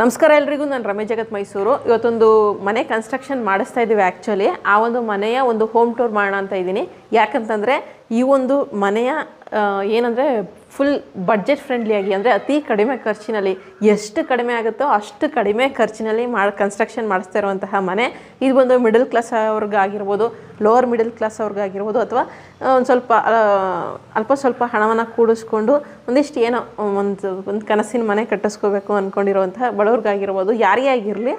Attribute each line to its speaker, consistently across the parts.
Speaker 1: ನಮಸ್ಕಾರ ಎಲ್ರಿಗೂ, ನಾನು ರಮೇಶ್ ಜಗತ್ ಮೈಸೂರು. ಇವತ್ತೊಂದು ಮನೆ ಕನ್ಸ್ಟ್ರಕ್ಷನ್ ಮಾಡಿಸ್ತಾ ಇದ್ದೀವಿ ಆ್ಯಕ್ಚುಲಿ ಆ ಒಂದು ಮನೆಯ ಒಂದು ಹೋಮ್ ಟೂರ್ ಮಾಡೋಣ ಅಂತ ಇದ್ದೀನಿ ಯಾಕಂತಂದರೆ ಈ ಒಂದು ಮನೆಯ ಏನಂದರೆ ಫುಲ್ ಬಡ್ಜೆಟ್ ಫ್ರೆಂಡ್ಲಿಯಾಗಿ ಅಂದರೆ ಅತಿ ಕಡಿಮೆ ಖರ್ಚಿನಲ್ಲಿ ಎಷ್ಟು ಕಡಿಮೆ ಆಗುತ್ತೋ ಅಷ್ಟು ಕಡಿಮೆ ಖರ್ಚಿನಲ್ಲಿ ಮಾಡಿ ಕನ್ಸ್ಟ್ರಕ್ಷನ್ ಮಾಡಿಸ್ತಾ ಇರುವಂತಹ ಮನೆ. ಇದು ಬಂದು ಮಿಡಲ್ ಕ್ಲಾಸ್ ಅವ್ರಿಗಾಗಿರ್ಬೋದು ಲೋವರ್ ಮಿಡಲ್ ಕ್ಲಾಸ್ ಅವ್ರಿಗಾಗಿರ್ಬೋದು ಅಥವಾ ಒಂದು ಸ್ವಲ್ಪ ಅಲ್ಪ ಸ್ವಲ್ಪ ಹಣವನ್ನು ಕೂಡಿಸ್ಕೊಂಡು ಒಂದಿಷ್ಟು ಏನೋ, ಒಂದು ಒಂದು ಕನಸಿನ ಮನೆ ಕಟ್ಟಿಸ್ಕೋಬೇಕು ಅಂದ್ಕೊಂಡಿರುವಂತಹ ಬಡವ್ರಿಗಾಗಿರ್ಬೋದು, ಯಾರೇ ಆಗಿರಲಿ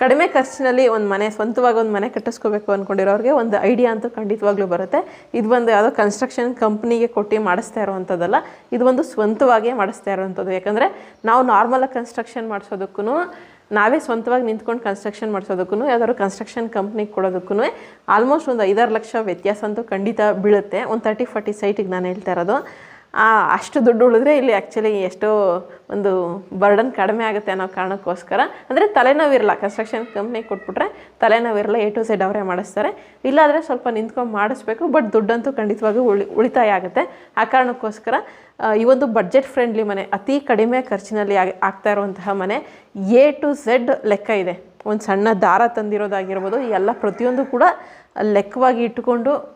Speaker 1: ಕಡಿಮೆ ಖರ್ಚಿನಲ್ಲಿ ಒಂದು ಮನೆ, ಸ್ವಂತವಾಗಿ ಒಂದು ಮನೆ ಕಟ್ಟಿಸ್ಕೋಬೇಕು ಅಂದ್ಕೊಂಡಿರೋರಿಗೆ ಒಂದು ಐಡಿಯಾ ಅಂತೂ ಖಂಡಿತವಾಗ್ಲೂ ಬರುತ್ತೆ. ಇದು ಒಂದು ಯಾವುದೋ ಕನ್ಸ್ಟ್ರಕ್ಷನ್ ಕಂಪ್ನಿಗೆ ಕೊಟ್ಟು ಮಾಡಿಸ್ತಾ ಇರುವಂಥದ್ದಲ್ಲ ಇದು ಒಂದು ಸ್ವಂತವಾಗಿಯೇ ಮಾಡಿಸ್ತಾ ಇರುವಂಥದ್ದು ಯಾಕಂದರೆ ನಾವು ನಾರ್ಮಲಾಗಿ ಕನ್ಸ್ಟ್ರಕ್ಷನ್ ಮಾಡಿಸೋದಕ್ಕೂ ನಾವೇ ಸ್ವಂತವಾಗಿ ನಿಂತ್ಕೊಂಡು ಕನ್ಸ್ಟ್ರಕ್ಷನ್ ಮಾಡಿಸೋದಕ್ಕೂ ಯಾವ್ದಾದ್ರು ಕನ್ಸ್ಟ್ರಕ್ಷನ್ ಕಂಪ್ನಿಗೆ ಕೊಡೋದಕ್ಕೂ ಆಲ್ಮೋಸ್ಟ್ ಒಂದು ಐದಾರು ಲಕ್ಷ ವ್ಯತ್ಯಾಸ ಅಂತೂ ಖಂಡಿತ ಬೀಳುತ್ತೆ. ಒಂದು ತರ್ಟಿ ಫಾರ್ಟಿ ಸೈಟಿಗೆ ನಾನು ಹೇಳ್ತಾ ಇರೋದು. ಅಷ್ಟು ದುಡ್ಡು ಉಳಿದ್ರೆ ಇಲ್ಲಿ ಆ್ಯಕ್ಚುಲಿ ಎಷ್ಟೋ ಒಂದು ಬರ್ಡನ್ ಕಡಿಮೆ ಆಗುತ್ತೆ ಅನ್ನೋ ಕಾರಣಕ್ಕೋಸ್ಕರ. ಅಂದರೆ ತಲೆನೋವಿರಲ್ಲ ಕನ್ಸ್ಟ್ರಕ್ಷನ್ ಕಂಪ್ನಿ ಕೊಟ್ಬಿಟ್ರೆ ತಲೆನೋವಿರಲ್ಲ ಎ ಟು ಝೆಡ್ ಅವರೇ ಮಾಡಿಸ್ತಾರೆ. ಇಲ್ಲಾಂದರೆ ಸ್ವಲ್ಪ ನಿಂತ್ಕೊಂಡು ಮಾಡಿಸ್ಬೇಕು ಬಟ್ ದುಡ್ಡಂತೂ ಖಂಡಿತವಾಗೂ ಉಳಿ, ಉಳಿತಾಯ ಆಗುತ್ತೆ. ಆ ಕಾರಣಕ್ಕೋಸ್ಕರ ಈ ಒಂದು ಬಡ್ಜೆಟ್ ಫ್ರೆಂಡ್ಲಿ ಮನೆ, ಅತಿ ಕಡಿಮೆ ಖರ್ಚಿನಲ್ಲಿ ಆಗ್- ಆಗ್ತಾ ಇರುವಂತಹ ಮನೆ ಎ ಟು ಝೆಡ್ ಲೆಕ್ಕ ಇದೆ. ಒಂದು ಸಣ್ಣ ದಾರ ತಂದಿರೋದಾಗಿರ್ಬೋದು ಎಲ್ಲ ಪ್ರತಿಯೊಂದು ಕೂಡ ಲೆಕ್ಕವಾಗಿ ಇಟ್ಟುಕೊಂಡು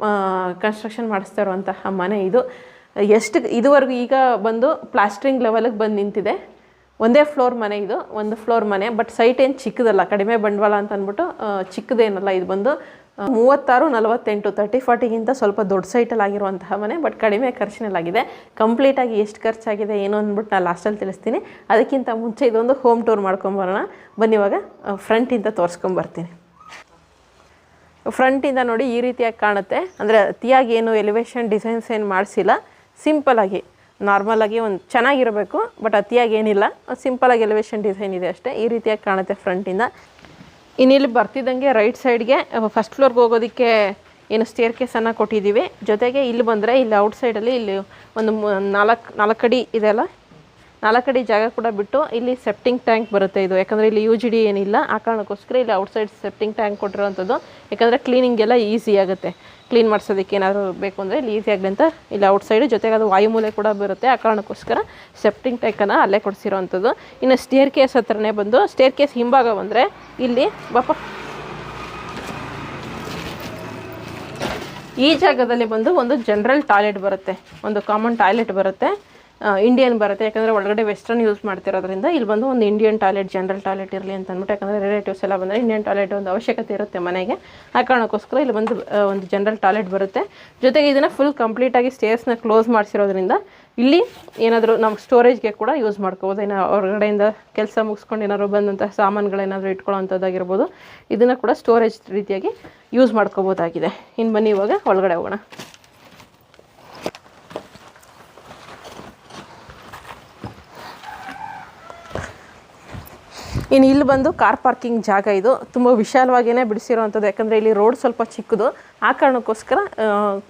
Speaker 1: ಕನ್ಸ್ಟ್ರಕ್ಷನ್ ಮಾಡಿಸ್ತಾ ಇರುವಂತಹ ಮನೆ ಇದು. ಎಷ್ಟು ಇದುವರೆಗೂ ಈಗ ಬಂದು ಪ್ಲಾಸ್ಟ್ರಿಂಗ್ ಲೆವೆಲಿಗೆ ಬಂದು ನಿಂತಿದೆ. ಒಂದೇ ಫ್ಲೋರ್ ಮನೆ ಇದು, ಒಂದು ಫ್ಲೋರ್ ಮನೆ ಬಟ್ ಸೈಟ್ ಏನು ಚಿಕ್ಕದಲ್ಲ, ಕಡಿಮೆ ಬಂಡವಾಳ ಅಂತ ಅಂದ್ಬಿಟ್ಟು ಚಿಕ್ಕದೇನಲ್ಲ, ಇದು ಬಂದು ಮೂವತ್ತಾರು, ನಲವತ್ತೆಂಟು ತರ್ಟಿ ಫಾರ್ಟಿಗಿಂತ ಸ್ವಲ್ಪ ದೊಡ್ಡ ಸೈಟಲ್ಲಿ ಆಗಿರುವಂತಹ ಮನೆ ಬಟ್ ಕಡಿಮೆ ಖರ್ಚಿನಲ್ಲಾಗಿದೆ ಕಂಪ್ಲೀಟಾಗಿ ಎಷ್ಟು ಖರ್ಚಾಗಿದೆ, ಏನು ಅಂದ್ಬಿಟ್ಟು ನಾನು ಲಾಸ್ಟಲ್ಲಿ ತಿಳಿಸ್ತೀನಿ. ಅದಕ್ಕಿಂತ ಮುಂಚೆ ಇದೊಂದು ಹೋಮ್ ಟೂರ್ ಮಾಡ್ಕೊಂಬರೋಣ ಬನ್ನಿ ಇವಾಗ ಫ್ರಂಟಿಂದ ತೋರಿಸ್ಕೊಂಬರ್ತೀನಿ ಫ್ರಂಟಿಂದ ನೋಡಿ ಈ ರೀತಿಯಾಗಿ ಕಾಣುತ್ತೆ. ಅಂದರೆ ಅತಿಯಾಗಿ ಏನು ಎಲಿವೇಶನ್ ಡಿಸೈನ್ಸ್ ಏನು ಮಾಡಿಸಿಲ್ಲ. ಸಿಂಪಲಾಗಿ ನಾರ್ಮಲಾಗಿ ಒಂದು ಚೆನ್ನಾಗಿರಬೇಕು, ಬಟ್ ಅತಿಯಾಗಿ ಏನಿಲ್ಲ. ಸಿಂಪಲಾಗಿ ಎಲಿವೇಶನ್ ಡಿಸೈನ್ ಇದೆ ಅಷ್ಟೇ. ಈ ರೀತಿಯಾಗಿ ಕಾಣುತ್ತೆ ಫ್ರಂಟಿಂದ ಇನ್ನಿಲ್ಲಿ ಬರ್ತಿದ್ದಂಗೆ ರೈಟ್ ಸೈಡ್ಗೆ ಫಸ್ಟ್ ಫ್ಲೋರ್ಗೆ ಹೋಗೋದಕ್ಕೆ ಏನು ಸ್ಟೇರ್ ಕೇಸನ್ನು ಕೊಟ್ಟಿದ್ದೀವಿ ಜೊತೆಗೆ ಇಲ್ಲಿ ಬಂದರೆ ಇಲ್ಲಿ ಔಟ್ ಸೈಡಲ್ಲಿ ಇಲ್ಲಿ ಒಂದು ನಾಲ್ಕು ನಾಲ್ಕು ಅಡಿ ಇದೆಲ್ಲ ನಾಲ್ಕು ಅಡಿ ಜಾಗ ಕೂಡ ಬಿಟ್ಟು ಇಲ್ಲಿ ಸೆಪ್ಟಿಂಗ್ ಟ್ಯಾಂಕ್ ಬರುತ್ತೆ ಇದು. ಯಾಕಂದರೆ ಇಲ್ಲಿ ಯು ಜಿ ಡಿ ಏನಿಲ್ಲ. ಆ ಕಾರಣಕ್ಕೋಸ್ಕರ ಇಲ್ಲಿ ಔಟ್ಸೈಡ್ ಸೆಪ್ಟಿಂಗ್ ಟ್ಯಾಂಕ್ ಕೊಟ್ಟಿರೋವಂಥದ್ದು. ಯಾಕಂದರೆ ಕ್ಲೀನಿಂಗ್ ಎಲ್ಲ ಈಸಿ ಆಗುತ್ತೆ. ಕ್ಲೀನ್ ಮಾಡಿಸೋದಕ್ಕೆ ಏನಾದರೂ ಬೇಕು ಅಂದರೆ ಇಲ್ಲಿ ಈಸಿ ಆಗಲಿ ಅಂತ ಇಲ್ಲಿ ಔಟ್ಸೈಡ್ ಜೊತೆಗೆ ಅದು ವಾಯುಮೂಲೆ ಕೂಡ ಬರುತ್ತೆ. ಆ ಕಾರಣಕ್ಕೋಸ್ಕರ ಸೆಪ್ಟಿಂಗ್ ಟೈಕನ್ನು ಅಲ್ಲೇ ಕೊಡಿಸಿರೋವಂಥದ್ದು ಇನ್ನು ಸ್ಟೇರ್ ಕೇಸ್ ಹತ್ರನೇ ಬಂದು ಸ್ಟೇರ್ ಕೇಸ್ ಹಿಂಭಾಗ ಬಂದರೆ ಇಲ್ಲಿ ಬಾಪ. ಈ ಜಾಗದಲ್ಲಿ ಬಂದು ಒಂದು ಜನರಲ್ ಟಾಯ್ಲೆಟ್ ಬರುತ್ತೆ. ಒಂದು ಕಾಮನ್ ಟಾಯ್ಲೆಟ್ ಬರುತ್ತೆ. ಇಂಡಿಯನ್ ಬರುತ್ತೆ. ಯಾಕಂದರೆ ಒಳಗಡೆ ವೆಸ್ಟರ್ನ್ ಯೂಸ್ ಮಾಡ್ತಿರೋದ್ರಿಂದ ಇಲ್ಲಿ ಬಂದು ಒಂದು ಇಂಡಿಯನ್ ಟಾಯ್ಲೆಟ್ ಜನರಲ್ ಟಾಯ್ಲೆಟ್ ಇರಲಿ ಅಂತ ಅಂದ್ಬಿಟ್ಟು, ಯಾಕಂದರೆ ರಿಲೇಟಿವ್ಸ್ ಎಲ್ಲ ಬಂದರೆ ಇಂಡಿಯನ್ ಟಾಯ್ಲೆಟ್ ಒಂದು ಅವಶ್ಯಕತೆ ಇರುತ್ತೆ ಮನೆಗೆ. ಆ ಕಾರಣಕ್ಕೋಸ್ಕರ ಇಲ್ಲಿ ಬಂದು ಒಂದು ಜನರಲ್ ಟಾಯ್ಲೆಟ್ ಬರುತ್ತೆ. ಜೊತೆಗೆ ಇದನ್ನು ಫುಲ್ ಕಂಪ್ಲೀಟಾಗಿ ಸ್ಟೇರ್ಸ್ನ ಕ್ಲೋಸ್ ಮಾಡಿಸಿರೋದ್ರಿಂದ ಇಲ್ಲಿ ಏನಾದರೂ ನಾವು ಸ್ಟೋರೇಜ್ಗೆ ಕೂಡ ಯೂಸ್ ಮಾಡ್ಕೋಬೋದು. ಏನೋ ಹೊರಗಡೆಯಿಂದ ಕೆಲಸ ಮುಗಿಸ್ಕೊಂಡು ಏನಾದ್ರು ಬಂದಂತಹ ಸಾಮಾನುಗಳೇನಾದರೂ ಇಟ್ಕೊಳ್ಳೋವಂಥದ್ದಾಗಿರ್ಬೋದು. ಇದನ್ನು ಕೂಡ ಸ್ಟೋರೇಜ್ ರೀತಿಯಾಗಿ ಯೂಸ್ ಮಾಡ್ಕೋಬೋದಾಗಿದೆ. ಇನ್ನು ಬನ್ನಿ ಇವಾಗ ಒಳಗಡೆ ಹೋಗೋಣ. ಇನ್ನು ಇಲ್ಲಿ ಬಂದು ಕಾರ್ ಪಾರ್ಕಿಂಗ್ ಜಾಗ ಇದು. ತುಂಬ ವಿಶಾಲವಾಗಿಯೇ ಬಿಡಿಸಿರುವಂಥದ್ದು. ಯಾಕಂದರೆ ಇಲ್ಲಿ ರೋಡ್ ಸ್ವಲ್ಪ ಚಿಕ್ಕದು. ಆ ಕಾರಣಕ್ಕೋಸ್ಕರ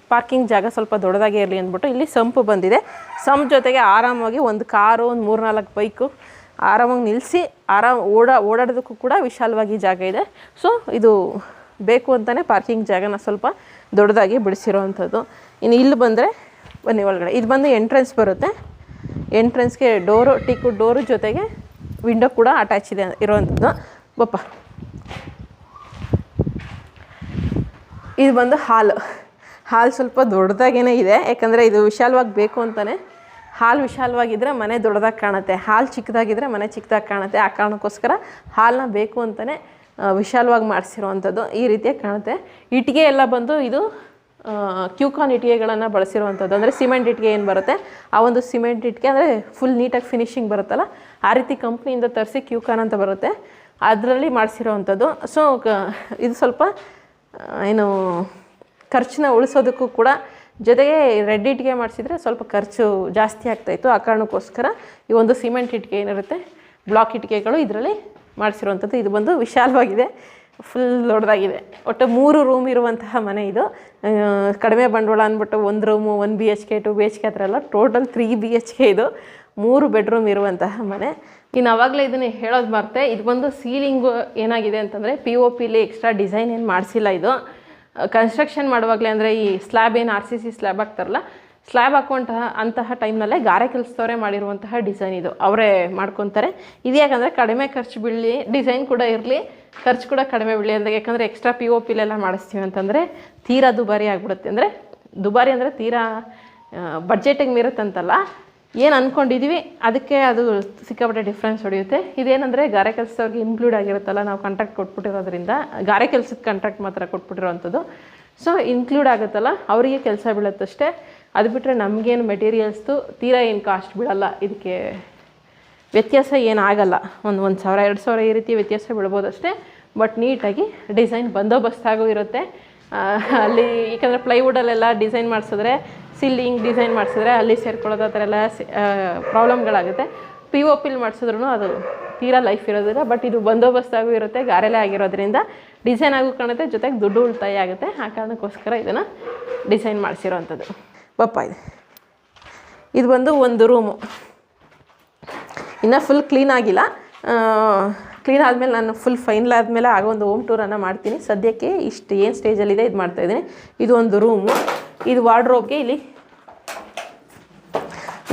Speaker 1: ಪಾರ್ಕಿಂಗ್ ಜಾಗ ಸ್ವಲ್ಪ ದೊಡ್ಡದಾಗೇ ಇರಲಿ ಅಂದ್ಬಿಟ್ಟು ಇಲ್ಲಿ ಸಂಪು ಬಂದಿದೆ. ಸಂಪ್ ಜೊತೆಗೆ ಆರಾಮಾಗಿ ಒಂದು ಕಾರು, ಒಂದು ಮೂರ್ನಾಲ್ಕು ಬೈಕು ಆರಾಮಾಗಿ ನಿಲ್ಲಿಸಿ ಆರಾಮ್ ಓಡಾ, ಓಡಾಡೋದಕ್ಕೂ ಕೂಡ ವಿಶಾಲವಾಗಿ ಜಾಗ ಇದೆ. ಸೊ, ಇದು ಬೇಕು ಅಂತಲೇ ಪಾರ್ಕಿಂಗ್ ಜಾಗನ ಸ್ವಲ್ಪ ದೊಡ್ಡದಾಗಿ ಬಿಡಿಸಿರೋವಂಥದ್ದು. ಇನ್ನು ಇಲ್ಲಿ ಬಂದರೆ, ಬನ್ನಿ ಒಳಗಡೆ. ಇದು ಬಂದು ಎಂಟ್ರೆನ್ಸ್ ಬರುತ್ತೆ. ಎಂಟ್ರೆನ್ಸ್ಗೆ ಡೋರು, ಟಿಕು ಡೋರು ಜೊತೆಗೆ ವಿಂಡೋ ಕೂಡ ಅಟ್ಯಾಚ್ ಇದೆ ಇರುವಂಥದ್ದು. ಬಪ್ಪ. ಇದು ಬಂದು ಹಾಲು. ಹಾಲು ಸ್ವಲ್ಪ ದೊಡ್ಡದಾಗೇ ಇದೆ, ಯಾಕಂದರೆ ಇದು ವಿಶಾಲವಾಗಿ ಬೇಕು ಅಂತಲೇ ಹಾಲು ವಿಶಾಲವಾಗಿದ್ದರೆ ಮನೆ ದೊಡ್ಡದಾಗಿ ಕಾಣುತ್ತೆ. ಹಾಲು ಚಿಕ್ಕದಾಗಿದ್ದರೆ ಮನೆ ಚಿಕ್ಕದಾಗಿ ಕಾಣುತ್ತೆ. ಆ ಕಾರಣಕ್ಕೋಸ್ಕರ ಹಾಲನ್ನ ಬೇಕು ಅಂತಲೇ ವಿಶಾಲವಾಗಿ ಮಾಡಿಸಿರುವಂಥದ್ದು ಈ ರೀತಿಯಾಗಿ ಕಾಣುತ್ತೆ. ಇಟ್ಟಿಗೆ ಎಲ್ಲ ಬಂದು ಇದು ಕ್ಯೂಕಾನ್ ಇಟ್ಟಿಗೆಗಳನ್ನು ಬಳಸಿರುವಂಥದ್ದು. ಅಂದರೆ ಸಿಮೆಂಟ್ ಇಟ್ಟಿಗೆ ಏನು ಬರುತ್ತೆ? ಆ ಒಂದು ಸಿಮೆಂಟ್ ಇಟ್ಟಿಗೆ ಅಂದರೆ ಫುಲ್ ನೀಟಾಗಿ ಫಿನಿಶಿಂಗ್ ಬರುತ್ತಲ್ಲ ಆ ರೀತಿ ಕಂಪ್ನಿಯಿಂದ ತರಿಸಿ ಕ್ಯೂಕಾನ್ ಅಂತ ಬರುತ್ತೆ. ಅದರಲ್ಲಿ ಮಾಡಿಸಿರೋವಂಥದ್ದು ಸೊ ಇದು ಸ್ವಲ್ಪ ಆ, ಏನು ಖರ್ಚನ್ನ ಉಳಿಸೋದಕ್ಕೂ ಕೂಡ ಜೊತೆಗೆ ರೆಡ್ ಇಟ್ಟಿಗೆ ಮಾಡಿಸಿದ್ರೆ ಸ್ವಲ್ಪ ಖರ್ಚು ಜಾಸ್ತಿ ಆಗ್ತಾಯಿತ್ತು ಆ ಕಾರಣಕ್ಕೋಸ್ಕರ ಈ ಒಂದು ಸಿಮೆಂಟ್ ಇಟ್ಟಿಗೆ ಏನಿರುತ್ತೆ ಬ್ಲಾಕ್ ಇಟ್ಟಿಗೆಗಳು ಇದರಲ್ಲಿ ಮಾಡಿಸಿರುವಂಥದ್ದು ಇದು ಬಂದು ವಿಶಾಲವಾಗಿದೆ. ಫುಲ್ ದೊಡ್ಡದಾಗಿದೆ. ಒಟ್ಟು ಮೂರು ರೂಮ್ ಇರುವಂತಹ ಮನೆ ಇದು. ಕಡಿಮೆ ಬಂಡವಾಳ ಅಂದ್ಬಿಟ್ಟು ಒಂದು room one B H K two B H K ಹತ್ರ ಎಲ್ಲ total three B H K ಇದು. ಮೂರು ಬೆಡ್ರೂಮ್ ಇರುವಂತಹ ಮನೆ. ಇನ್ನು ಆವಾಗಲೇ ಇದನ್ನು ಹೇಳೋದು ಮರ್ತೆ, ಇದು ಬಂದು ಸೀಲಿಂಗು ಏನಾಗಿದೆ ಅಂತಂದರೆ ಪಿ ಒ ಪಿಲಿ ಎಕ್ಸ್ಟ್ರಾ ಡಿಸೈನ್ ಏನು ಮಾಡಿಸಿಲ್ಲ ಇದು. ಕನ್ಸ್ಟ್ರಕ್ಷನ್ ಮಾಡುವಾಗಲೇ ಅಂದರೆ ಈ ಸ್ಲ್ಯಾಬ್ ಏನು ಆರ್ ಸಿ ಸಿ ಸ್ಲ್ಯಾಬ್ ಹಾಕ್ತಾರಲ್ಲ ಸ್ಲ್ಯಾಬ್ ಹಾಕುವಂತಹ ಅಂತಹ ಟೈಮ್ನಲ್ಲೇ ಗಾರೆ ಕೆಲಸದವರೇ ಮಾಡಿರುವಂತಹ ಡಿಸೈನ್ ಇದು. ಅವರೇ ಮಾಡ್ಕೊತಾರೆ. ಇದು ಯಾಕಂದರೆ ಕಡಿಮೆ ಖರ್ಚು ಬೀಳಲಿ ಡಿಸೈನ್ ಕೂಡ ಇರಲಿ, ಖರ್ಚು ಕೂಡ ಕಡಿಮೆ ಬೀಳಲಿ ಅಂದರೆ ಯಾಕಂದರೆ ಎಕ್ಸ್ಟ್ರಾ ಪಿ ಒ ಪಿಲೆಲ್ಲ ಮಾಡಿಸ್ತೀವಿ ಅಂತಂದರೆ ತೀರಾ ದುಬಾರಿ ಆಗಿಬಿಡುತ್ತೆ. ಅಂದರೆ ದುಬಾರಿ ಅಂದರೆ ತೀರಾ ಬಡ್ಜೆಟಿಗೆ ಮೀರುತ್ತಂತಲ್ಲ. ಏನು ಅಂದ್ಕೊಂಡಿದ್ದೀವಿ ಅದಕ್ಕೆ ಅದು ಸಿಕ್ಕಾಪಟ್ಟೆ ಡಿಫ್ರೆನ್ಸ್ ಹೊಡೆಯುತ್ತೆ. ಇದೇನಂದರೆ ಗಾರೆ ಕೆಲಸದವ್ರಿಗೆ ಇನ್ಕ್ಲೂಡ್ ಆಗಿರುತ್ತಲ್ಲ, ನಾವು ಕಾಂಟ್ರಾಕ್ಟ್ ಕೊಟ್ಬಿಟ್ಟಿರೋದ್ರಿಂದ, ಗಾರೆ ಕೆಲಸದ ಕಾಂಟ್ರಾಕ್ಟ್ ಮಾತ್ರ ಕೊಟ್ಬಿಟ್ಟಿರೋವಂಥದ್ದು ಸೊ ಇನ್ಕ್ಲೂಡ್ ಆಗುತ್ತಲ್ಲ, ಅವರಿಗೆ ಕೆಲಸ ಬೀಳುತ್ತಷ್ಟೇ. ಅದು ಬಿಟ್ಟರೆ ನಮಗೇನು ಮೆಟೀರಿಯಲ್ಸ್ದು ತೀರಾ ಏನು ಕಾಸ್ಟ್ ಬೀಳಲ್ಲ. ಇದಕ್ಕೆ ವ್ಯತ್ಯಾಸ ಏನಾಗಲ್ಲ ಒಂದು ಒಂದು ಸಾವಿರ, ಎರಡು ಸಾವಿರ ಈ ರೀತಿ ವ್ಯತ್ಯಾಸ ಬೀಳ್ಬೋದಷ್ಟೇ. ಬಟ್ ನೀಟಾಗಿ ಡಿಸೈನ್ ಬಂದೋಬಸ್ತಾಗೂ ಇರುತ್ತೆ. ಅಲ್ಲಿ ಯಾಕಂದರೆ ಪ್ಲೈವುಡಲ್ಲೆಲ್ಲ ಡಿಸೈನ್ ಮಾಡಿಸಿದ್ರೆ ಸಿಲ್ಲಿಂಗ್ ಡಿಸೈನ್ ಮಾಡಿಸಿದ್ರೆ ಅಲ್ಲಿ ಸೇರ್ಕೊಳ್ಳೋದು ಆ ಥರ ಎಲ್ಲ ಪ್ರಾಬ್ಲಮ್ಗಳಾಗುತ್ತೆ ಪಿ ಒ ಪಿಲ್ ಮಾಡಿಸಿದ್ರು ಅದು ತೀರಾ ಲೈಫ್ ಇರೋದಿಲ್ಲ ಬಟ್ ಇದು ಬಂದೋಬಸ್ತಾಗೂ ಇರುತ್ತೆ ಗಾರೆಲೆ ಆಗಿರೋದ್ರಿಂದ ಡಿಸೈನ್ ಆಗೂ ಕಾಣುತ್ತೆ, ಜೊತೆಗೆ ದುಡ್ಡು ಉಳಿತಾಯ ಆಗುತ್ತೆ. ಆ ಕಾರಣಕ್ಕೋಸ್ಕರ ಇದನ್ನು ಡಿಸೈನ್ ಮಾಡಿಸಿರೋವಂಥದ್ದು. ಬಪ್ಪ ಇದು. ಇದು ಬಂದು ಒಂದು ರೂಮು ಇನ್ನೂ ಫುಲ್ ಕ್ಲೀನ್ ಆಗಿಲ್ಲ. ಕ್ಲೀನ್ ಆದಮೇಲೆ ನಾನು ಫುಲ್ ಫೈನಲ್ ಆದಮೇಲೆ ಆಗ ಒಂದು ಹೋಮ್ ಟೂರನ್ನು ಮಾಡ್ತೀನಿ. ಸದ್ಯಕ್ಕೆ ಇಷ್ಟು ಏನು ಸ್ಟೇಜಲ್ಲಿದೆ ಇದು ಮಾಡ್ತಾಯಿದ್ದೀನಿ ಇದು ಒಂದು ರೂಮು ಇದು ವಾರ್ಡ್ರೋಬ್ಗೆ ಇಲ್ಲಿ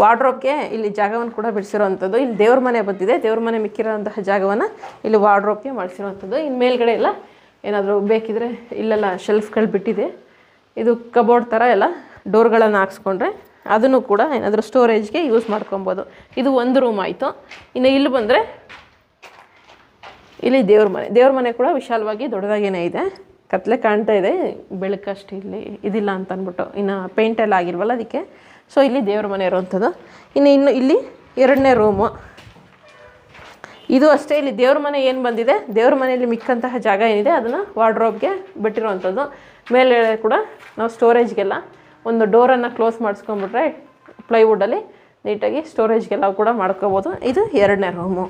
Speaker 1: ವಾರ್ಡ್ರೋಬ್ಗೆ ಇಲ್ಲಿ ಜಾಗವನ್ನು ಕೂಡ ಬಿಡಿಸಿರೋವಂಥದ್ದು ಇಲ್ಲಿ ದೇವ್ರ ಮನೆ ಬಂದಿದೆ. ದೇವ್ರ ಮನೆ ಮಿಕ್ಕಿರೋಂತಹ ಜಾಗವನ್ನು ಇಲ್ಲಿ ವಾರ್ಡ್ರೋಬ್ಗೆ ಮಾಡಿಸಿರೋವಂಥದ್ದು ಇನ್ನು ಮೇಲ್ಗಡೆ ಎಲ್ಲ ಏನಾದರೂ ಬೇಕಿದ್ರೆ ಇಲ್ಲೆಲ್ಲ ಶೆಲ್ಫ್ಗಳು ಬಿಟ್ಟಿದೆ. ಇದು ಕಬೋರ್ಡ್ ಥರ ಎಲ್ಲ ಡೋರ್ಗಳನ್ನು ಹಾಕ್ಸ್ಕೊಂಡ್ರೆ ಅದನ್ನು ಕೂಡ ಏನಾದರೂ ಸ್ಟೋರೇಜ್ಗೆ ಯೂಸ್ ಮಾಡ್ಕೊಬೋದು. ಇದು ಒಂದು ರೂಮ್ ಆಯಿತು. ಇನ್ನು ಇಲ್ಲಿ ಬಂದರೆ ಇಲ್ಲಿ ದೇವ್ರ ಮನೆ ದೇವ್ರ ಮನೆ ಕೂಡ ವಿಶಾಲವಾಗಿ ದೊಡ್ಡದಾಗೇನೇ ಇದೆ. ಕತ್ಲೆ ಕಾಣ್ತಾ ಇದೆ. ಬೆಳಕಷ್ಟು ಇಲ್ಲಿ ಇದಿಲ್ಲ ಅಂತ ಅಂದ್ಬಿಟ್ಟು ಇನ್ನು ಪೇಂಟ್ ಎಲ್ಲ ಆಗಿಲ್ವಲ್ಲ ಅದಕ್ಕೆ. ಸೊ ಇಲ್ಲಿ ದೇವ್ರ ಮನೆ ಇರುವಂಥದ್ದು. ಇನ್ನು ಇನ್ನು ಇಲ್ಲಿ ಎರಡನೇ ರೂಮು ಇದು ಅಷ್ಟೇ ಇಲ್ಲಿ ದೇವ್ರ ಮನೆ ಏನು ಬಂದಿದೆ? ದೇವ್ರ ಮನೆಯಲ್ಲಿ ಮಿಕ್ಕಂತಹ ಜಾಗ ಏನಿದೆ? ಅದನ್ನು ವಾರ್ಡ್ರೋಬ್ಗೆ ಬಿಟ್ಟಿರುವಂಥದ್ದು. ಮೇಲೆ ಕೂಡ ನಾವು ಸ್ಟೋರೇಜ್ಗೆಲ್ಲ ಒಂದು ಡೋರನ್ನು ಕ್ಲೋಸ್ ಮಾಡಿಸ್ಕೊಂಬಿಟ್ರೆ ಪ್ಲೈವುಡಲ್ಲಿ ನೀಟಾಗಿ ಸ್ಟೋರೇಜ್ಗೆಲ್ಲ ಕೂಡ ಮಾಡ್ಕೋಬೋದು. ಇದು ಎರಡನೇ ರೂಮು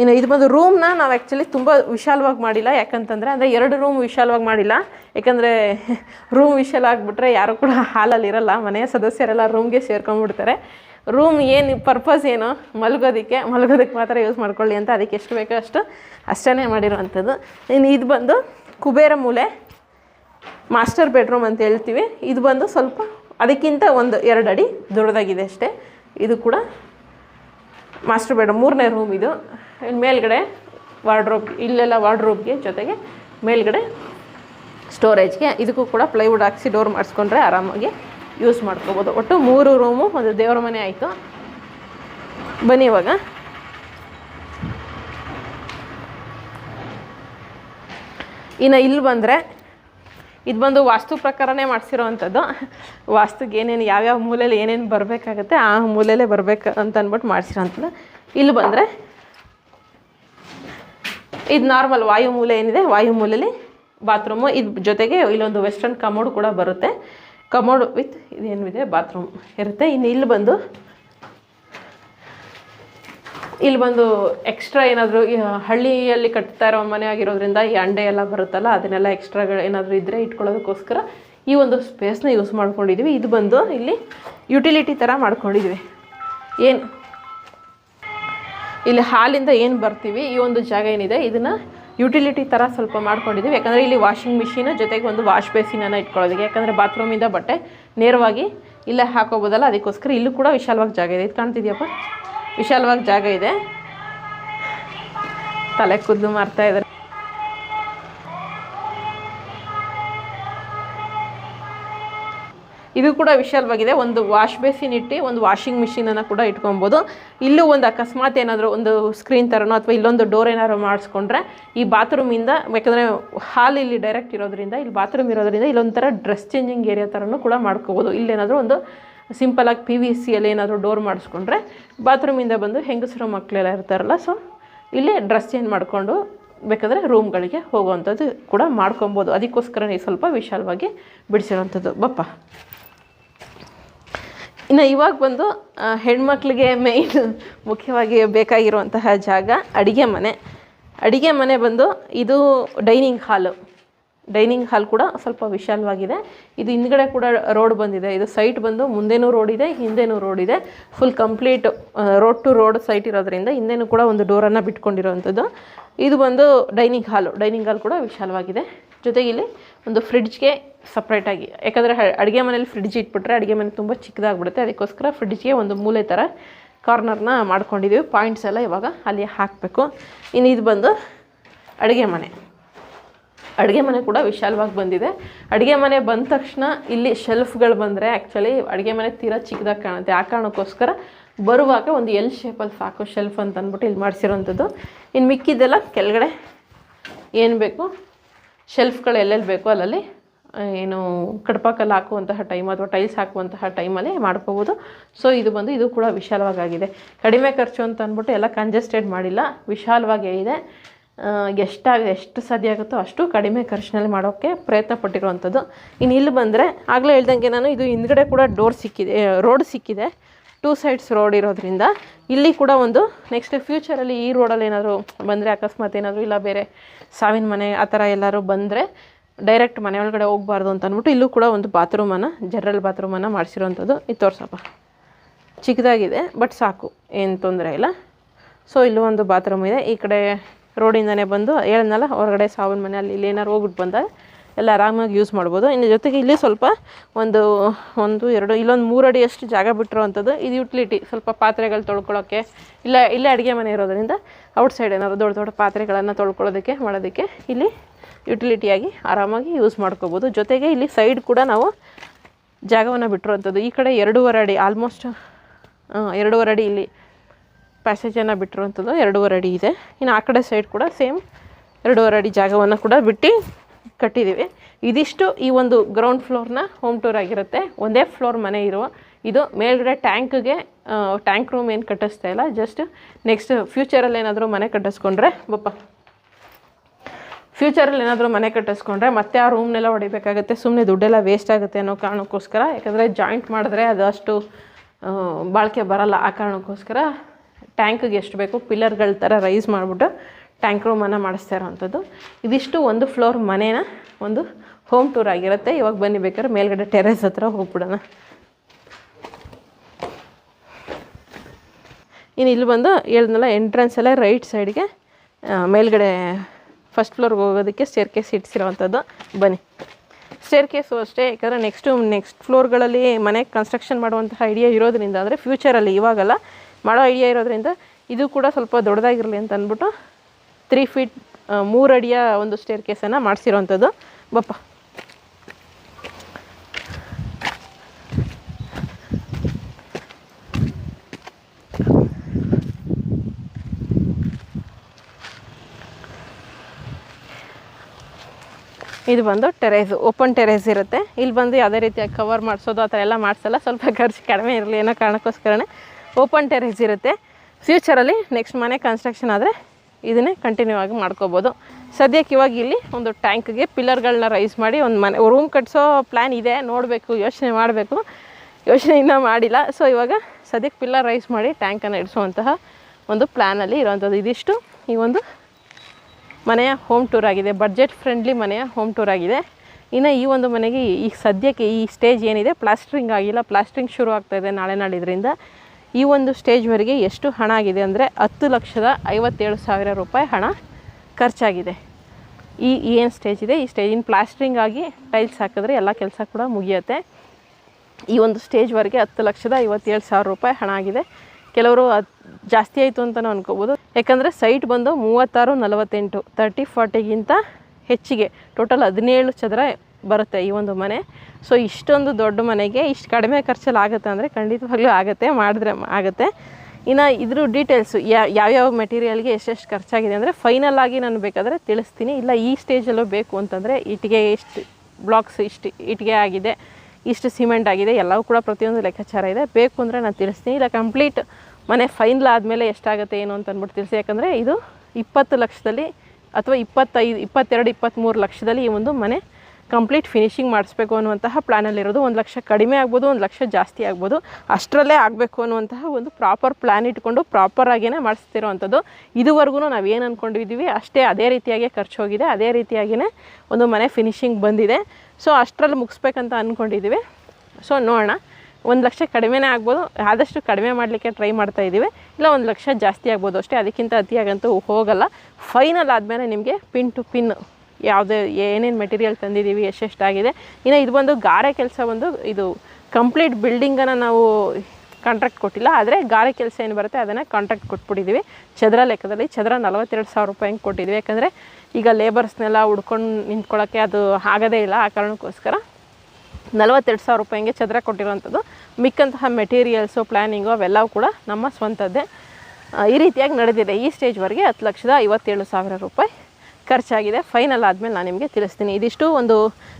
Speaker 1: ಇನ್ನು ಇದು ಬಂದು ರೂಮ್ನ ನಾವು ಆ್ಯಕ್ಚುಲಿ ತುಂಬ ವಿಶಾಲವಾಗಿ ಮಾಡಿಲ್ಲ. ಯಾಕಂತಂದರೆ ಅಂದರೆ ಎರಡು ರೂಮ್ ವಿಶಾಲವಾಗಿ ಮಾಡಿಲ್ಲ. ಯಾಕಂದರೆ ರೂಮ್ ವಿಶಾಲ ಆಗಿಬಿಟ್ರೆ ಯಾರು ಕೂಡ ಹಾಲಲ್ಲಿ ಇರಲ್ಲ. ಮನೆಯ ಸದಸ್ಯರೆಲ್ಲ ರೂಮ್ಗೆ ಸೇರ್ಕೊಂಡ್ಬಿಡ್ತಾರೆ. ರೂಮ್ ಏನು ಪರ್ಪಸ್ ಏನು? ಮಲಗೋದಕ್ಕೆ ಮಲಗೋದಕ್ಕೆ ಮಾತ್ರ ಯೂಸ್ ಮಾಡ್ಕೊಳ್ಳಿ ಅಂತ ಅದಕ್ಕೆ ಎಷ್ಟು ಬೇಕೋ ಅಷ್ಟು ಅಷ್ಟೇ ಮಾಡಿರುವಂಥದ್ದು. ಇನ್ನು ಇದು ಬಂದು ಕುಬೇರ ಮೂಲೆ ಮಾಸ್ಟರ್ ಬೆಡ್ರೂಮ್ ಅಂತ ಹೇಳ್ತೀವಿ. ಇದು ಬಂದು ಸ್ವಲ್ಪ ಅದಕ್ಕಿಂತ ಒಂದು ಎರಡು ಅಡಿ ದೊಡ್ಡದಾಗಿದೆ ಅಷ್ಟೇ. ಇದು ಕೂಡ ಮಾಸ್ಟರ್ ಬೆಡ್ರೂಮ್ ಮೂರನೇ ರೂಮ್ ಇದು. ಇಲ್ಲಿ ಮೇಲ್ಗಡೆ ವಾರ್ಡ್ರೋಬ್ ಇಲ್ಲೆಲ್ಲ ವಾರ್ಡ್ರೋಬ್ಗೆ ಜೊತೆಗೆ ಮೇಲ್ಗಡೆ ಸ್ಟೋರೇಜ್ಗೆ ಇದಕ್ಕೂ ಕೂಡ ಪ್ಲೈವುಡ್ ಹಾಕಿಸಿ ಡೋರ್ ಮಾಡಿಸ್ಕೊಂಡ್ರೆ ಆರಾಮಾಗಿ ಯೂಸ್ ಮಾಡ್ಕೋಬೋದು. ಒಟ್ಟು ಮೂರು ರೂಮು ಒಂದು ದೇವರ ಮನೆ ಆಯಿತು. ಬನ್ನಿ ಇವಾಗ. ಇನ್ನು ಇಲ್ಲಿ ಬಂದರೆ ಇದು ಬಂದು ವಾಸ್ತು ಪ್ರಕಾರನೇ ಮಾಡಿಸಿರೋ ಅಂಥದ್ದು ವಾಸ್ತುಗೆ ಏನೇನು ಯಾವ್ಯಾವ ಮೂಲೆಯಲ್ಲಿ ಏನೇನು ಬರಬೇಕಾಗತ್ತೆ ಆ ಮೂಲೆಯಲ್ಲೇ ಬರಬೇಕು ಅಂತ ಅಂದ್ಬಿಟ್ಟು ಮಾಡಿಸಿರೋ ಅಂಥದ್ದು ಇಲ್ಲಿ ಬಂದರೆ ಇದು ನಾರ್ಮಲ್ ವಾಯು ಮೂಲೆ ಏನಿದೆ, ವಾಯು ಮೂಲೆಯಲ್ಲಿ ಬಾತ್ರೂಮು ಇದು ಜೊತೆಗೆ ಇಲ್ಲೊಂದು ವೆಸ್ಟರ್ನ್ ಕಮೋಡ್ ಕೂಡ ಬರುತ್ತೆ. ಕಮೋಡ್ ವಿತ್ ಇದೇನಿದೆ ಬಾತ್ರೂಮ್ ಇರುತ್ತೆ. ಇನ್ನು ಇಲ್ಲಿ ಬಂದು ಇಲ್ಲಿ ಬಂದು ಎಕ್ಸ್ಟ್ರಾ ಏನಾದರೂ ಹಳ್ಳಿಯಲ್ಲಿ ಕಟ್ತಾ ಇರೋ ಮನೆ ಆಗಿರೋದ್ರಿಂದ ಈ ಅಂಡೆ ಎಲ್ಲ ಬರುತ್ತಲ್ಲ, ಅದನ್ನೆಲ್ಲ ಎಕ್ಸ್ಟ್ರಾಗಳು ಏನಾದರೂ ಇದ್ದರೆ ಇಟ್ಕೊಳ್ಳೋದಕ್ಕೋಸ್ಕರ ಈ ಒಂದು ಸ್ಪೇಸ್ನ ಯೂಸ್ ಮಾಡ್ಕೊಂಡಿದ್ದೀವಿ ಇದು ಬಂದು ಇಲ್ಲಿ ಯುಟಿಲಿಟಿ ಥರ ಮಾಡ್ಕೊಂಡಿದ್ವಿ. ಏನು? ಇಲ್ಲಿ ಹಾಲಿಂದ ಏನು ಬರ್ತೀವಿ? ಈ ಒಂದು ಜಾಗ ಏನಿದೆ, ಇದನ್ನು ಯುಟಿಲಿಟಿ ಥರ ಸ್ವಲ್ಪ ಮಾಡ್ಕೊಂಡಿದ್ದೀವಿ ಯಾಕಂದರೆ ಇಲ್ಲಿ ವಾಷಿಂಗ್ ಮಿಷಿನ ಜೊತೆಗೆ ಒಂದು ವಾಶ್ ಬೇಸಿನನ್ನು ಇಟ್ಕೊಳ್ಳೋದಕ್ಕೆ, ಯಾಕಂದರೆ ಬಾತ್ರೂಮಿಂದ ಬಟ್ಟೆ ನೇರವಾಗಿ ಇಲ್ಲೇ ಹಾಕೋಬೋದಲ್ಲ, ಅದಕ್ಕೋಸ್ಕರ ಇಲ್ಲೂ ಕೂಡ ವಿಶಾಲವಾಗಿ ಜಾಗ ಇದೆ. ಇದು ಕಾಣ್ತಿದ್ಯಪ್ಪ? ವಿಶಾಲವಾಗಿ ಜಾಗ ಇದೆ. ತಲೆ ಕೂದಲು ಮಾರ್ತಾ ಇದ್ದಾರೆ. ಇದು ಕೂಡ ವಿಶಾಲವಾಗಿದೆ. ಒಂದು ವಾಶ್ ಬೇಸಿನ್ ಇಟ್ಟು ಒಂದು ವಾಷಿಂಗ್ ಮಿಷಿನನ್ನು ಕೂಡ ಇಟ್ಕೊಬೋದು. ಇಲ್ಲೂ ಒಂದು ಅಕಸ್ಮಾತ್ ಏನಾದರೂ ಒಂದು ಸ್ಕ್ರೀನ್ ಥರನೋ ಅಥವಾ ಇಲ್ಲೊಂದು ಡೋರ್ ಏನಾದ್ರು ಮಾಡಿಸ್ಕೊಂಡ್ರೆ ಈ ಬಾತ್ರೂಮಿಂದ ಯಾಕಂದರೆ ಹಾಲ್ ಇಲ್ಲಿ ಡೈರೆಕ್ಟ್ ಇರೋದ್ರಿಂದ, ಇಲ್ಲಿ ಬಾತ್ರೂಮ್ ಇರೋದ್ರಿಂದ ಇಲ್ಲೊಂಥರ ಡ್ರೆಸ್ ಚೇಂಜಿಂಗ್ ಏರಿಯಾ ಥರನೂ ಕೂಡ ಮಾಡ್ಕೋಬೋದು. ಇಲ್ಲೇನಾದರೂ ಒಂದು ಸಿಂಪಲಾಗಿ ಪಿ ವಿ ಸಿಯಲ್ಲಿ ಏನಾದರೂ ಡೋರ್ ಮಾಡಿಸ್ಕೊಂಡ್ರೆ ಬಾತ್ರೂಮಿಂದ ಬಂದು ಹೆಂಗಸರು ಮಕ್ಕಳೆಲ್ಲ ಇರ್ತಾರಲ್ಲ ಸೊ ಇಲ್ಲೇ ಡ್ರೆಸ್ ಚೇಂಜ್ ಮಾಡಿಕೊಂಡು ಬೇಕಾದರೆ ರೂಮ್ಗಳಿಗೆ ಹೋಗುವಂಥದ್ದು ಕೂಡ ಮಾಡ್ಕೊಬೋದು. ಅದಕ್ಕೋಸ್ಕರನೇ ಸ್ವಲ್ಪ ವಿಶಾಲವಾಗಿ ಬಿಡಿಸಿರೋವಂಥದ್ದು. ಬಪ್ಪ. ಇನ್ನು ಇವಾಗ ಬಂದು ಹೆಣ್ಮಕ್ಳಿಗೆ ಮೇಯ್ನ್ ಮುಖ್ಯವಾಗಿ ಬೇಕಾಗಿರುವಂತಹ ಜಾಗ ಅಡುಗೆ ಮನೆ. ಅಡುಗೆ ಮನೆ ಬಂದು ಇದು ಡೈನಿಂಗ್ ಹಾಲು ಡೈನಿಂಗ್ ಹಾಲ್ ಕೂಡ ಸ್ವಲ್ಪ ವಿಶಾಲವಾಗಿದೆ. ಇದು ಹಿಂದ್ಗಡೆ ಕೂಡ ರೋಡ್ ಬಂದಿದೆ. ಇದು ಸೈಟ್ ಬಂದು ಮುಂದೆನೂ ರೋಡ್ ಇದೆ, ಹಿಂದೆನೂ ರೋಡ್ ಇದೆ. Full complete road to road site ಇರೋದ್ರಿಂದ ಹಿಂದೆನೂ ಕೂಡ ಒಂದು ಡೋರನ್ನು ಬಿಟ್ಕೊಂಡಿರೋವಂಥದ್ದು. ಇದು ಬಂದು ಡೈನಿಂಗ್ ಹಾಲು, ಡೈನಿಂಗ್ ಹಾಲ್ ಕೂಡ ವಿಶಾಲವಾಗಿದೆ. ಜೊತೆಗೆ ಇಲ್ಲಿ ಒಂದು ಫ್ರಿಡ್ಜ್ಗೆ ಸಪ್ರೇಟಾಗಿ ಯಾಕಂದರೆ ಅಡುಗೆ ಮನೇಲಿ ಫ್ರಿಡ್ಜ್ ಇಟ್ಬಿಟ್ರೆ ಅಡುಗೆ ಮನೆ ತುಂಬ ಚಿಕ್ಕದಾಗ್ಬಿಡುತ್ತೆ. ಅದಕ್ಕೋಸ್ಕರ ಫ್ರಿಡ್ಜ್ಗೆ ಒಂದು ಮೂಲೆ ಥರ ಕಾರ್ನರ್ನ ಮಾಡ್ಕೊಂಡಿದ್ದೀವಿ ಪಾಯಿಂಟ್ಸ್ ಎಲ್ಲ ಇವಾಗ ಅಲ್ಲಿ ಹಾಕಬೇಕು. ಇನ್ನು ಇದು ಬಂದು ಅಡುಗೆ ಮನೆ. ಅಡುಗೆ ಮನೆ ಕೂಡ ವಿಶಾಲವಾಗಿ ಬಂದಿದೆ. ಅಡುಗೆ ಮನೆ ಬಂದ ತಕ್ಷಣ ಇಲ್ಲಿ ಶೆಲ್ಫ್ಗಳು ಬಂದರೆ ಆ್ಯಕ್ಚುಲಿ ಅಡುಗೆ ಮನೆ ತೀರಾ ಚಿಕ್ಕದಾಗಿ ಕಾಣುತ್ತೆ. ಆ ಕಾರಣಕ್ಕೋಸ್ಕರ ಬರುವಾಗ ಒಂದು ಎಲ್ ಶೇಪಲ್ಲಿ ಸಾಕು ಶೆಲ್ಫ್ ಅಂತ ಅಂದ್ಬಿಟ್ಟು ಇಲ್ಲಿ ಮಾಡಿಸಿರೋಂಥದ್ದು ಇನ್ನು ಮಿಕ್ಕಿದ್ದೆಲ್ಲ ಕೆಳಗಡೆ ಏನು ಬೇಕು? ಶೆಲ್ಫ್ಗಳು ಎಲ್ಲೆಲ್ಲಿ ಬೇಕೋ ಅಲ್ಲಲ್ಲಿ ಏನು ಕಡ್ಪಾಕಲ್ಲಿ ಹಾಕುವಂತಹ ಟೈಮ್ ಅಥವಾ ಟೈಲ್ಸ್ ಹಾಕುವಂತಹ ಟೈಮಲ್ಲಿ ಮಾಡ್ಕೋಬೋದು. ಸೊ ಇದು ಬಂದು ಇದು ಕೂಡ ವಿಶಾಲವಾಗಿದೆ. ಕಡಿಮೆ ಖರ್ಚು ಅಂತ ಅಂದ್ಬಿಟ್ಟು ಎಲ್ಲ ಕಂಜೆಸ್ಟೆಡ್ ಮಾಡಿಲ್ಲ. ವಿಶಾಲವಾಗೇ ಇದೆ. ಎಷ್ಟಾಗ ಎಷ್ಟು ಸಾಧ್ಯ ಆಗುತ್ತೋ ಅಷ್ಟು ಕಡಿಮೆ ಖರ್ಚಿನಲ್ಲಿ ಮಾಡೋಕ್ಕೆ ಪ್ರಯತ್ನ ಪಟ್ಟಿರುವಂಥದ್ದು. ಇನ್ನು ಇಲ್ಲಿ ಬಂದರೆ, ಆಗಲೇ ಹೇಳ್ದಂಗೆ ನಾನು ಇದು ಹಿಂದ್ಗಡೆ ಕೂಡ ಡೋರ್ ಸಿಕ್ಕಿದೆ ರೋಡ್ ಸಿಕ್ಕಿದೆ. ಟೂ ಸೈಡ್ಸ್ ರೋಡ್ ಇರೋದ್ರಿಂದ ಇಲ್ಲಿ ಕೂಡ ಒಂದು ನೆಕ್ಸ್ಟ್ ಫ್ಯೂಚರಲ್ಲಿ ಈ ರೋಡಲ್ಲಿ ಏನಾದರೂ ಬಂದರೆ ಅಕಸ್ಮಾತ್ ಏನಾದರೂ ಇಲ್ಲ ಬೇರೆ ಸಾವಿನ ಮನೆ ಆ ಥರ ಎಲ್ಲರೂ ಬಂದರೆ ಡೈರೆಕ್ಟ್ ಮನೆ ಒಳಗಡೆ ಹೋಗಬಾರ್ದು ಅಂತ ಅಂದ್ಬಿಟ್ಟು ಇಲ್ಲೂ ಕೂಡ ಒಂದು ಬಾತ್ರೂಮನ್ನು ಜನರಲ್ ಬಾತ್ರೂಮನ್ನು ಮಾಡಿಸಿರೋವಂಥದ್ದು ಇದು ತೋರ್ಸಪ್ಪ. ಚಿಕ್ಕದಾಗಿದೆ ಬಟ್ ಸಾಕು, ಏನು ತೊಂದರೆ ಇಲ್ಲ. ಸೊ ಇಲ್ಲೂ ಒಂದು ಬಾತ್ರೂಮ್ ಇದೆ. ಈ ಕಡೆ ರೋಡಿಂದನೇ ಬಂದು ಹೇಳಿದ್ನಲ್ಲ ಹೊರಗಡೆ ಸಾವಿನ ಮನೆ ಅಲ್ಲಿ ಇಲ್ಲಿ ಏನಾರು ಹೋಗ್ಬಿಟ್ಟು ಬಂದಾಗ ಎಲ್ಲ ಆರಾಮಾಗಿ ಯೂಸ್ ಮಾಡ್ಬೋದು. ಇನ್ನು ಜೊತೆಗೆ ಇಲ್ಲಿ ಸ್ವಲ್ಪ ಒಂದು ಒಂದು, ಎರಡು, ಇಲ್ಲೊಂದು ಮೂರು ಅಡಿಯಷ್ಟು ಜಾಗ ಬಿಟ್ಟಿರೋವಂಥದ್ದು ಇದು ಯುಟಿಲಿಟಿ ಸ್ವಲ್ಪ ಪಾತ್ರೆಗಳು ತೊಳ್ಕೊಳ್ಳೋಕ್ಕೆ ಇಲ್ಲ, ಇಲ್ಲೇ ಅಡುಗೆ ಮನೆ ಇರೋದರಿಂದ ಔಟ್ ಸೈಡ್ ಏನಾದ್ರು ದೊಡ್ಡ ದೊಡ್ಡ ಪಾತ್ರೆಗಳನ್ನು ತೊಳ್ಕೊಳ್ಳೋದಕ್ಕೆ ಮಾಡೋದಕ್ಕೆ ಇಲ್ಲಿ ಯುಟಿಲಿಟಿಯಾಗಿ ಆರಾಮಾಗಿ ಯೂಸ್ ಮಾಡ್ಕೋಬೋದು. ಜೊತೆಗೆ ಇಲ್ಲಿ ಸೈಡ್ ಕೂಡ ನಾವು ಜಾಗವನ್ನು ಬಿಟ್ಟಿರೋವಂಥದ್ದು ಈ ಕಡೆ ಎರಡೂವರೆ ಅಡಿ ಆಲ್ಮೋಸ್ಟ್ ಎರಡೂವರೆ ಅಡಿ ಇಲ್ಲಿ ಪ್ಯಾಸೇಜನ್ನು ಬಿಟ್ಟಿರುವಂಥದ್ದು ಎರಡೂವರೆ ಅಡಿ ಇದೆ. ಇನ್ನು ಆ ಕಡೆ ಸೈಡ್ ಕೂಡ ಸೇಮ್ ಎರಡೂವರೆ ಅಡಿ ಜಾಗವನ್ನು ಕೂಡ ಬಿಟ್ಟು ಕಟ್ಟಿದ್ದೀವಿ. ಇದಿಷ್ಟು ಈ ಒಂದು ಗ್ರೌಂಡ್ ಫ್ಲೋರ್ನ ಹೋಮ್ ಟೂರ್ ಆಗಿರುತ್ತೆ. ಒಂದೇ ಫ್ಲೋರ್ ಮನೆ ಇರುವ. ಇದು ಮೇಲ್ಗಡೆ ಟ್ಯಾಂಕ್ಗೆ ಟ್ಯಾಂಕ್ ರೂಮ್ ಏನು ಕಟ್ಟಿಸ್ತಾ ಇಲ್ಲ. ಜಸ್ಟ್ ನೆಕ್ಸ್ಟ್ ಫ್ಯೂಚರಲ್ಲಿ ಏನಾದರೂ ಮನೆ ಕಟ್ಟಿಸ್ಕೊಂಡ್ರೆ, ಬಪ್ಪ. ಫ್ಯೂಚರಲ್ಲಿ ಏನಾದರೂ ಮನೆ ಕಟ್ಟಿಸ್ಕೊಂಡ್ರೆ ಮತ್ತೆ ಆ ರೂಮ್ನೆಲ್ಲ ಹೊಡಿಬೇಕಾಗುತ್ತೆ. ಸುಮ್ಮನೆ ದುಡ್ಡೆಲ್ಲ ವೇಸ್ಟ್ ಆಗುತ್ತೆ ಅನ್ನೋ ಕಾರಣಕ್ಕೋಸ್ಕರ. ಯಾಕಂದರೆ ಜಾಯಿಂಟ್ ಮಾಡಿದ್ರೆ ಅದು ಅಷ್ಟು ಬಾಳಿಕೆ ಬರಲ್ಲ ಆ ಕಾರಣಕ್ಕೋಸ್ಕರ. ಟ್ಯಾಂಕ್ಗೆ ಎಷ್ಟು ಬೇಕು ಪಿಲ್ಲರ್ಗಳ ಥರ ರೈಸ್ ಮಾಡಿಬಿಟ್ಟು ಟ್ಯಾಂಕ್ ರೂಮನ್ನು ಮಾಡಿಸ್ತಾ ಇರೋವಂಥದ್ದು. ಇದಿಷ್ಟು ಒಂದು ಫ್ಲೋರ್ ಮನೇನ ಒಂದು ಹೋಮ್ ಟೂರ್ ಆಗಿರುತ್ತೆ. ಇವಾಗ ಬನ್ನಿ ಬೇಕಾದ್ರೆ ಮೇಲ್ಗಡೆ ಟೆರೆಸ್ ಹತ್ರ ಹೋಗ್ಬಿಡೋಣ. ಇನ್ನು ಇಲ್ಲಿ ಬಂದು ಹೇಳಿದ್ನಲ್ಲ ಎಂಟ್ರೆನ್ಸ್ ಎಲ್ಲ ರೈಟ್ ಸೈಡ್ಗೆ ಮೇಲ್ಗಡೆ ಫಸ್ಟ್ ಫ್ಲೋರ್ಗೆ ಹೋಗೋದಕ್ಕೆ ಸ್ಟೇರ್ ಕೇಸ್ ಇಟ್ಟಿಸಿರೋವಂಥದ್ದು. ಬನ್ನಿ. ಸ್ಟೇರ್ ಕೇಸು ಅಷ್ಟೇ, ಯಾಕಂದರೆ ನೆಕ್ಸ್ಟು ನೆಕ್ಸ್ಟ್ ಫ್ಲೋರ್ಗಳಲ್ಲಿ ಮನೆ ಕನ್ಸ್ಟ್ರಕ್ಷನ್ ಮಾಡುವಂತಹ ಐಡಿಯಾ ಇರೋದ್ರಿಂದ ಅಂದರೆ ಫ್ಯೂಚರಲ್ಲಿ ಇವಾಗಲ್ಲ ಮಾಡೋ ಐಡಿಯಾ ಇರೋದ್ರಿಂದ ಇದು ಕೂಡ ಸ್ವಲ್ಪ ದೊಡ್ಡದಾಗಿರಲಿ ಅಂತ ಅಂದ್ಬಿಟ್ಟು ತ್ರೀ ಫೀಟ್ ಮೂರು ಅಡಿಯ ಒಂದು ಸ್ಟೇರ್ ಕೇಸನ್ನು ಮಾಡಿಸಿರೋವಂಥದ್ದು ಬಪ್ಪ. ಇದು ಬಂದು ಟೆರೇಸ್ ಓಪನ್ ಟೆರೇಸ್ ಇರುತ್ತೆ. ಇಲ್ಲಿ ಬಂದು ಯಾವುದೇ ರೀತಿಯಾಗಿ ಕವರ್ ಮಾಡಿಸೋದು, ಆ ಥರ ಎಲ್ಲ ಮಾಡಿಸಲ್ಲ. ಸ್ವಲ್ಪ ಖರ್ಚು ಕಡಿಮೆ ಇರಲಿ ಏನೋ ಕಾರಣಕ್ಕೋಸ್ಕರನೇ. ಓಪನ್ ಟೆರೇಸ್ ಇರುತ್ತೆ. ಫ್ಯೂಚರಲ್ಲಿ ನೆಕ್ಸ್ಟ್ ಮನೆ ಕನ್ಸ್ಟ್ರಕ್ಷನ್ ಆದರೆ ಇದನ್ನೇ ಕಂಟಿನ್ಯೂ ಆಗಿ ಮಾಡ್ಕೋಬೋದು. ಸದ್ಯಕ್ಕೆ ಇವಾಗ ಇಲ್ಲಿ ಒಂದು ಟ್ಯಾಂಕ್ಗೆ ಪಿಲ್ಲರ್ಗಳನ್ನ ರೈಸ್ ಮಾಡಿ ಒಂದು ಮನೆ ರೂಮ್ ಕಟ್ಸೋ ಪ್ಲ್ಯಾನ್ ಇದೆ, ನೋಡಬೇಕು, ಯೋಚನೆ ಮಾಡಬೇಕು. ಯೋಚನೆ ಇನ್ನೂ ಮಾಡಿಲ್ಲ. ಸೊ ಇವಾಗ ಸದ್ಯಕ್ಕೆ ಪಿಲ್ಲರ್ ರೈಸ್ ಮಾಡಿ ಟ್ಯಾಂಕನ್ನು ಇಡಿಸುವಂತಹ ಒಂದು ಪ್ಲ್ಯಾನಲ್ಲಿ ಇರೋವಂಥದ್ದು ಇದಿಷ್ಟು ಈ ಒಂದು ಮನೆಯ ಹೋಮ್ ಟೂರ್ ಆಗಿದೆ. ಬಡ್ಜೆಟ್ ಫ್ರೆಂಡ್ಲಿ ಮನೆಯ ಹೋಮ್ ಟೂರ್ ಆಗಿದೆ. ಇನ್ನು ಈ ಒಂದು ಮನೆಗೆ ಈ ಸದ್ಯಕ್ಕೆ ಈ ಸ್ಟೇಜ್ ಏನಿದೆ ಪ್ಲಾಸ್ಟ್ರಿಂಗ್ ಆಗಿಲ್ಲ. ಪ್ಲಾಸ್ಟ್ರಿಂಗ್ ಶುರು ಆಗ್ತಾಯಿದೆ ನಾಳೆ ನಾಡಿದ್ರಿಂದ. ಈ ಒಂದು ಸ್ಟೇಜ್ವರೆಗೆ ಎಷ್ಟು ಹಣ ಆಗಿದೆ ಅಂದರೆ ಹತ್ತು ಲಕ್ಷದ ಐವತ್ತೇಳು ಸಾವಿರ ರೂಪಾಯಿ ಹಣ ಖರ್ಚಾಗಿದೆ. ಈ ಏನು ಸ್ಟೇಜ್ ಇದೆ? ಈ ಸ್ಟೇಜಿನ ಪ್ಲಾಸ್ಟ್ರಿಂಗ್ ಆಗಿ ಟೈಲ್ಸ್ ಹಾಕಿದ್ರೆ ಎಲ್ಲ ಕೆಲಸ ಕೂಡ ಮುಗಿಯುತ್ತೆ. ಈ ಒಂದು ಸ್ಟೇಜ್ವರೆಗೆ ಹತ್ತು ಲಕ್ಷದ ಐವತ್ತೇಳು ಸಾವಿರ ರೂಪಾಯಿ ಹಣ ಆಗಿದೆ. ಕೆಲವರು ಜಾಸ್ತಿ ಆಯಿತು ಅಂತಲೂ ಅನ್ಕೋಬೋದು. ಯಾಕಂದರೆ ಸೈಟ್ ಬಂದು ಮೂವತ್ತಾರು ನಲವತ್ತೆಂಟು ತರ್ಟಿ ಫಾರ್ಟಿಗಿಂತ ಹೆಚ್ಚಿಗೆ. ಟೋಟಲ್ ಹದಿನೇಳು ಚದರ ಬರುತ್ತೆ ಈ ಒಂದು ಮನೆ. ಸೊ ಇಷ್ಟೊಂದು ದೊಡ್ಡ ಮನೆಗೆ ಇಷ್ಟು ಕಡಿಮೆ ಖರ್ಚಲ್ಲಿ ಆಗುತ್ತೆ ಅಂದರೆ ಖಂಡಿತವಾಗ್ಲೂ ಆಗುತ್ತೆ, ಮಾಡಿದ್ರೆ ಆಗುತ್ತೆ. ಇನ್ನು ಇದ್ರ ಡೀಟೇಲ್ಸು ಯಾವ್ಯಾವ ಮೆಟೀರಿಯಲ್ಗೆ ಎಷ್ಟೆಷ್ಟು ಖರ್ಚಾಗಿದೆ ಅಂದರೆ ಫೈನಲ್ ಆಗಿ ನಾನು ಬೇಕಾದರೆ ತಿಳಿಸ್ತೀನಿ. ಇಲ್ಲ, ಈ ಸ್ಟೇಜಲ್ಲೂ ಬೇಕು ಅಂತಂದರೆ ಇಟ್ಟಿಗೆ ಎಷ್ಟು ಬ್ಲಾಕ್ಸ್ ಇಷ್ಟು ಇಟ್ಟಿಗೆ ಆಗಿದೆ, ಇಷ್ಟು ಸಿಮೆಂಟ್ ಆಗಿದೆ, ಎಲ್ಲವೂ ಕೂಡ ಪ್ರತಿಯೊಂದು ಲೆಕ್ಕಾಚಾರ ಇದೆ. ಬೇಕು ಅಂದರೆ ನಾನು ತಿಳಿಸ್ತೀನಿ. ಇಲ್ಲ ಕಂಪ್ಲೀಟ್ ಮನೆ ಫೈನಲ್ ಆದಮೇಲೆ ಎಷ್ಟಾಗುತ್ತೆ ಏನು ಅಂತ ಅಂದ್ಬಿಟ್ಟು ತಿಳಿಸಿ. ಯಾಕಂದರೆ ಇದು ಇಪ್ಪತ್ತು ಲಕ್ಷದಲ್ಲಿ ಅಥವಾ ಇಪ್ಪತ್ತೈದು, ಇಪ್ಪತ್ತೆರಡು ಇಪ್ಪತ್ತ್ಮೂರು ಲಕ್ಷದಲ್ಲಿ ಈ ಒಂದು ಮನೆ ಕಂಪ್ಲೀಟ್ ಫಿನಿಶಿಂಗ್ ಮಾಡಿಸ್ಬೇಕು ಅನ್ನುವಂತಹ ಪ್ಲ್ಯಾನಲ್ಲಿರೋದು ಒಂದು ಲಕ್ಷ ಕಡಿಮೆ ಆಗ್ಬೋದು, ಒಂದು ಲಕ್ಷ ಜಾಸ್ತಿ ಆಗ್ಬೋದು. ಅಷ್ಟರಲ್ಲೇ ಆಗಬೇಕು ಅನ್ನುವಂತಹ ಒಂದು ಪ್ರಾಪರ್ ಪ್ಲ್ಯಾನ್ ಇಟ್ಕೊಂಡು ಪ್ರಾಪರಾಗಿಯೇ ಮಾಡಿಸ್ತಿರುವಂಥದ್ದು ಇದುವರೆಗೂ ನಾವು ಏನು ಅಂದ್ಕೊಂಡಿದ್ದೀವಿ ಅಷ್ಟೇ ಅದೇ ರೀತಿಯಾಗಿ ಖರ್ಚು ಹೋಗಿದೆ, ಅದೇ ರೀತಿಯಾಗಿಯೇ ಒಂದು ಮನೆ ಫಿನಿಶಿಂಗ್ ಬಂದಿದೆ. ಸೊ ಅಷ್ಟರಲ್ಲಿ ಮುಗಿಸ್ಬೇಕಂತ ಅಂದ್ಕೊಂಡಿದ್ದೀವಿ ಸೊ ನೋಡೋಣ. ಒಂದು ಲಕ್ಷ ಕಡಿಮೆನೇ ಆಗ್ಬೋದು, ಆದಷ್ಟು ಕಡಿಮೆ ಮಾಡಲಿಕ್ಕೆ ಟ್ರೈ ಮಾಡ್ತಾ ಇದ್ದೀವಿ ಇಲ್ಲ, ಒಂದು ಲಕ್ಷ ಜಾಸ್ತಿ ಆಗ್ಬೋದು ಅಷ್ಟೇ, ಅದಕ್ಕಿಂತ ಅತಿಯಾಗಂತೂ ಹೋಗಲ್ಲ. ಫೈನಲ್ ಆದಮೇಲೆ ನಿಮಗೆ ಪಿನ್ ಟು ಪಿನ್ ಯಾವುದೇ ಏನೇನು ಮೆಟೀರಿಯಲ್ ತಂದಿದ್ದೀವಿ ಎಷ್ಟೆಷ್ಟಾಗಿದೆ. ಇನ್ನು ಇದು ಬಂದು ಗಾರೆ ಕೆಲಸ ಒಂದು ಇದು ಕಂಪ್ಲೀಟ್ ಬಿಲ್ಡಿಂಗನ್ನು ನಾವು ಕಾಂಟ್ರಾಕ್ಟ್ ಕೊಟ್ಟಿಲ್ಲ, ಆದರೆ ಗಾರೆ ಕೆಲಸ ಏನು ಬರುತ್ತೆ ಅದನ್ನು ಕಾಂಟ್ರಾಕ್ಟ್ ಕೊಟ್ಬಿಟ್ಟಿದ್ದೀವಿ ಚದರ ಲೆಕ್ಕದಲ್ಲಿ ಚದರ ನಲವತ್ತೆರಡು ಸಾವಿರ ರೂಪಾಯಿ ಹಂಗೆ ಕೊಟ್ಟಿದ್ವಿ. ಯಾಕಂದರೆ ಈಗ ಲೇಬರ್ಸ್ನೆಲ್ಲ ಹುಡ್ಕೊಂಡು ನಿಂತ್ಕೊಳ್ಳೋಕ್ಕೆ ಅದು ಆಗೋದೇ ಇಲ್ಲ, ಆ ಕಾರಣಕ್ಕೋಸ್ಕರ ನಲವತ್ತೆರಡು ಸಾವಿರ ರೂಪಾಯಿಗೆ ಚದರ ಕೊಟ್ಟಿರೋವಂಥದ್ದು. ಮಿಕ್ಕಂತಹ ಮೆಟೀರಿಯಲ್ಸು ಪ್ಲ್ಯಾನಿಂಗು ಅವೆಲ್ಲವೂ ಕೂಡ ನಮ್ಮ ಸ್ವಂತದ್ದೇ. ಈ ರೀತಿಯಾಗಿ ನಡೆದಿದೆ. ಈ ಸ್ಟೇಜ್ವರೆಗೆ ಹತ್ತು ಲಕ್ಷದ ಐವತ್ತೇಳು ಸಾವಿರ ರೂಪಾಯಿ ಖರ್ಚಾಗಿದೆ. ಫೈನಲ್ ಆದಮೇಲೆ ನಾನು ನಿಮಗೆ ತಿಳಿಸ್ತೀನಿ. ಇದಿಷ್ಟು ಒಂದು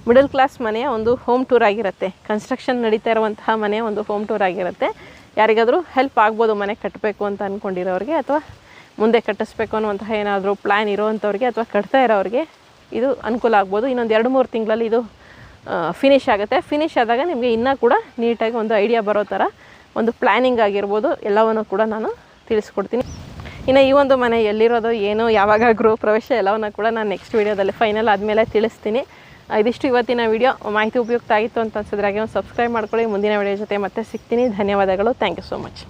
Speaker 1: ಮಿಡಲ್ ಕ್ಲಾಸ್ ಮನೆಯ ಒಂದು ಹೋಮ್ ಟೂರ್ ಆಗಿರುತ್ತೆ. ಕನ್ಸ್ಟ್ರಕ್ಷನ್ ನಡೀತಾ ಇರುವಂತಹ ಮನೆಯ ಒಂದು ಹೋಮ್ ಟೂರ್ ಆಗಿರುತ್ತೆ. ಯಾರಿಗಾದರೂ ಹೆಲ್ಪ್ ಆಗ್ಬೋದು, ಮನೆ ಕಟ್ಟಬೇಕು ಅಂತ ಅಂದ್ಕೊಂಡಿರೋರಿಗೆ ಅಥವಾ ಮುಂದೆ ಕಟ್ಟಿಸ್ಬೇಕು ಅನ್ನುವಂತಹ ಏನಾದರೂ ಪ್ಲ್ಯಾನ್ ಇರೋವಂಥವ್ರಿಗೆ ಅಥವಾ ಕಟ್ತಾ ಇರೋರಿಗೆ ಇದು ಅನುಕೂಲ ಆಗ್ಬೋದು. ಇನ್ನೊಂದು ಎರಡು ಮೂರು ತಿಂಗಳಲ್ಲಿ ಇದು ಫಿನಿಶ್ ಆಗುತ್ತೆ. ಫಿನಿಶ್ ಆದಾಗ ನಿಮಗೆ ಇನ್ನೂ ಕೂಡ ನೀಟಾಗಿ ಒಂದು ಐಡಿಯಾ ಬರೋ ಥರ ಒಂದು ಪ್ಲ್ಯಾನಿಂಗ್ ಆಗಿರ್ಬೋದು. ಎಲ್ಲವನ್ನು ಕೂಡ ನಾನು ತಿಳಿಸ್ಕೊಡ್ತೀನಿ. ಇನ್ನು ಈ ಒಂದು ಮನೆ ಎಲ್ಲಿರೋದು, ಏನು, ಯಾವಾಗ ಗೃಹ ಪ್ರವೇಶ ಎಲ್ಲವನ್ನ ಕೂಡ ನಾನು ನೆಕ್ಸ್ಟ್ ವೀಡಿಯೋದಲ್ಲಿ ಫೈನಲ್ ಆದಮೇಲೆ ತಿಳಿಸ್ತೀನಿ. ಇದಿಷ್ಟು ಇವತ್ತಿನ ವಿಡಿಯೋ ಮಾಹಿತಿ ಉಪಯುಕ್ತ ಆಗಿತ್ತು ಅಂತ ಅನ್ಸಿದ್ರಾಗೆ ಒಂದು ಸಬ್ಸ್ಕ್ರೈಬ್ ಮಾಡ್ಕೊಳ್ಳಿ. ಮುಂದಿನ ವಿಡಿಯೋ ಜೊತೆ ಮತ್ತೆ ಸಿಗ್ತೀನಿ. ಧನ್ಯವಾದಗಳು. Thank you so much